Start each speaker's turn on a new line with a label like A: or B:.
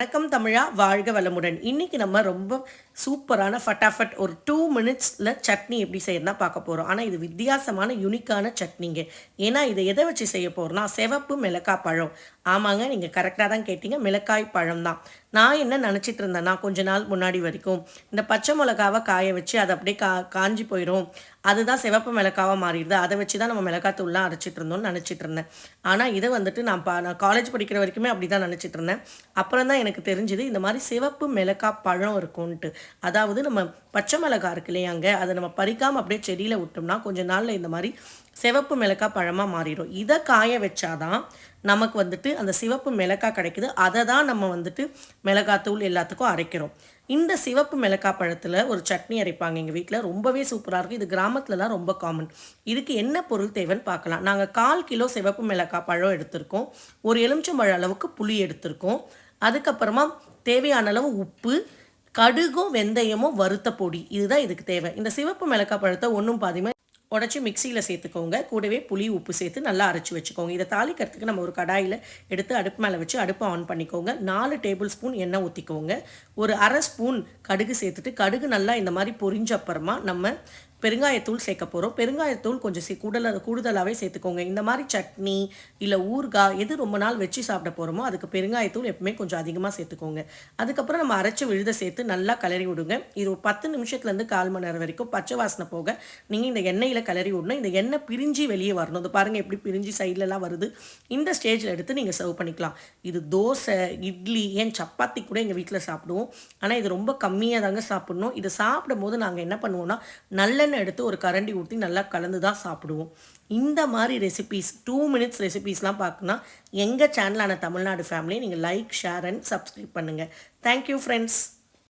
A: வணக்கம் தமிழா வாழ்க வளமுடன். இன்னைக்கு நம்ம ரொம்ப சூப்பரான ஃபட்டாஃபட் ஒரு டூ மினிட்ஸில் சட்னி எப்படி செய்யறதுனா பார்க்க போகிறோம் ஆனால் இது வித்தியாசமான யுனிக்கான சட்னிங்க. ஏன்னா இதை எதை வச்சு செய்ய போகிறோம்னா சிவப்பு மிளகாய் பழம். ஆமாங்க நீங்கள் கரெக்டாக தான் கேட்டீங்க. மிளகாய் பழம் தான். நான் என்ன நினச்சிட்டு இருந்தேன்னா கொஞ்ச நாள் முன்னாடி வரைக்கும் இந்த பச்சை மிளகாவை காய வச்சு அது அப்படியே கா காஞ்சி போயிடும் அதுதான் சிவப்பு மிளகாவாக மாறிடுது. அதை வச்சு தான் நம்ம மிளகாத்தூள்லாம் அரைச்சிட்டு இருந்தோம்னு நினச்சிட்டு இருந்தேன். ஆனால் இதை வந்துட்டு நான் பா நான் காலேஜ் படிக்கிற வரைக்குமே அப்படி தான் நினச்சிட்டு இருந்தேன். அப்புறம் தான் எனக்கு தெரிஞ்சுது இந்த மாதிரி சிவப்பு மிளகா பழம் இருக்கும்ன்ட்டு. அதாவது நம்ம பச்சை மிளகா இருக்கு இல்லையாங்க அதை நம்ம பறிக்காமல் அப்படியே செடியில் விட்டோம்னா கொஞ்ச நாளில் இந்த மாதிரி சிவப்பு மிளகாய் பழமாக மாறிடும். இதை காய வச்சாதான் நமக்கு வந்துட்டு அந்த சிவப்பு மிளகாய் கிடைக்குது. அதை தான் நம்ம வந்துட்டு மிளகாத்தூள் எல்லாத்துக்கும் அரைக்கிறோம். இந்த சிவப்பு மிளகாய் பழத்தில் ஒரு சட்னி அரைப்பாங்க எங்கள் வீட்டில் ரொம்பவே சூப்பராக இருக்கும். இது கிராமத்துலலாம் ரொம்ப காமன் இதுக்கு என்ன பொருள் தேவைன்னு பார்க்கலாம். நாங்கள் கால் கிலோ சிவப்பு மிளகாய் பழம் எடுத்திருக்கோம். ஒரு எலுமிச்சம்பழம் அளவுக்கு புளி எடுத்திருக்கோம். அதுக்கப்புறமா தேவையான அளவு உப்பு கடுகும் வெந்தயமும் வறுத்த பொடி. இதுதான் இதுக்கு தேவை. இந்த சிவப்பு மிளகாய் பழத்தை ஒன்றும் பாதியுமே உடச்சி மிக்சியில் சேர்த்துக்கோங்க. கூடவே புளி உப்பு சேர்த்து நல்லா அரைச்சி வச்சுக்கோங்க. இதை தாளிக்கிறதுக்கு நம்ம ஒரு கடாயில் எடுத்து அடுப்பு மேலே வச்சு அடுப்பை ஆன் பண்ணிக்கோங்க. நாலு டேபிள் ஸ்பூன் எண்ணெய் ஊற்றிக்கோங்க ஒரு அரை ஸ்பூன் கடுகு சேர்த்துட்டு கடுகு நல்லா இந்த மாதிரி பொரிஞ்ச அப்புறமா நம்ம பெருங்காயத்தூள் சேர்க்க போகிறோம் பெருங்காயத்தூள் கொஞ்சம் சே கூடல கூடுதலாகவே சேர்த்துக்கோங்க. இந்த மாதிரி சட்னி இல்லை ஊறுகாய் எது ரொம்ப நாள் வச்சு சாப்பிட போகிறோமோ அதுக்கு பெருங்காயத்தூள் எப்பவுமே கொஞ்சம் அதிகமாக சேர்த்துக்கோங்க. அதுக்கப்புறம் நம்ம அரைச்சி விழுத சேர்த்து நல்லா கிளறி விடுங்க. இது ஒரு பத்து நிமிஷத்துலேருந்து கால் மணி நேரம் வரைக்கும் பச்சை வாசனை போக நீங்கள் இந்த எண்ணெயில் கிளறி விடணும். இந்த எண்ணெய் பிரிஞ்சு வெளியே வரணும். இது பாருங்கள் எப்படி பிரிஞ்சு சைட்லலாம் வருது. இந்த ஸ்டேஜில் எடுத்து நீங்கள் சர்வ் பண்ணிக்கலாம். இது தோசை இட்லி ஏன் சப்பாத்தி கூட எங்கள் வீட்டில் சாப்பிடுவோம். ஆனால் இது ரொம்ப கம்மியாக தாங்க சாப்பிடணும். இதை சாப்பிடும் போது நாங்கள் என்ன பண்ணுவோம்னா நல்லெண்ணெய் எடுத்து ஒரு கரண்டி ஊற்றி நல்லா கலந்து தான் சாப்பிடுவோம். இந்த மாதிரி ரெசிபீஸ் டூ மினிட்ஸ் ரெசிபீஸ்லாம் பார்க்கணுன்னா எங்கள் சேனலான தமிழ்நாடு ஃபேமிலி நீங்கள் லைக் ஷேர் அண்ட் சப்ஸ்கிரைப் பண்ணுங்கள் தேங்க்யூ ஃப்ரெண்ட்ஸ்